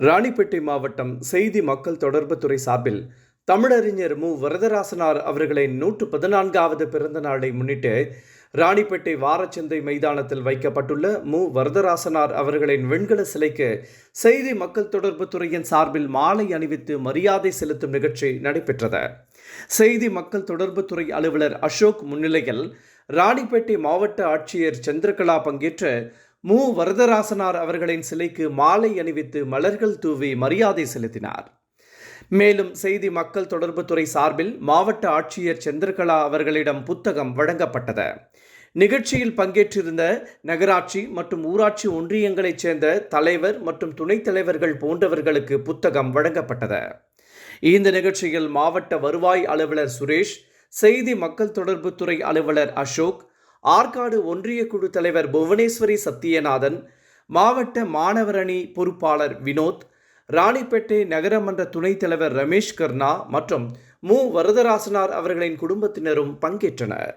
ராணிப்பேட்டை மாவட்டம் செய்தி மக்கள் தொடர்புத்துறை சார்பில் தமிழறிஞர் மு. வரதராசனார் அவர்களின் நூற்று பதினான்காவது பிறந்த நாளை முன்னிட்டு ராணிப்பேட்டை வாரச்சந்தை மைதானத்தில் வைக்கப்பட்டுள்ள மு. வரதராசனார் அவர்களின் வெண்கல சிலைக்கு செய்தி மக்கள் தொடர்புத்துறையின் சார்பில் மாலை அணிவித்து மரியாதை செலுத்தும் நிகழ்ச்சி நடைபெற்றது. செய்தி மக்கள் தொடர்புத்துறை அலுவலர் அசோக் முன்னிலையில் ராணிப்பேட்டை மாவட்ட ஆட்சியர் சந்திரகலா பங்கேற்று மு. வரதராசனார் அவர்களின் சிலைக்கு மாலை அணிவித்து மலர்கள் தூவி மரியாதை செலுத்தினார். மேலும் செய்தி மக்கள் தொடர்புத்துறை சார்பில் மாவட்ட ஆட்சியர் சந்திரகலா அவர்களிடம் புத்தகம் வழங்கப்பட்டது. நிகழ்ச்சியில் பங்கேற்றிருந்த நகராட்சி மற்றும் ஊராட்சி ஒன்றியங்களைச் சேர்ந்த தலைவர் மற்றும் துணைத் தலைவர்கள் போன்றவர்களுக்கு புத்தகம் வழங்கப்பட்டது. இந்த நிகழ்ச்சியில் மாவட்ட வருவாய் அலுவலர் சுரேஷ் செய்தி மக்கள் தொடர்புத்துறை அலுவலர் அசோக் ஆற்காடு ஒன்றிய குழு தலைவர் புவனேஸ்வரி சத்தியநாதன் மாவட்ட மாணவரணி பொறுப்பாளர் வினோத் ராணிப்பேட்டை நகரமன்ற துணைத் தலைவர் ரமேஷ் கர்ணா மற்றும் மு. வரதராசனார் அவர்களின் குடும்பத்தினரும் பங்கேற்றனர்.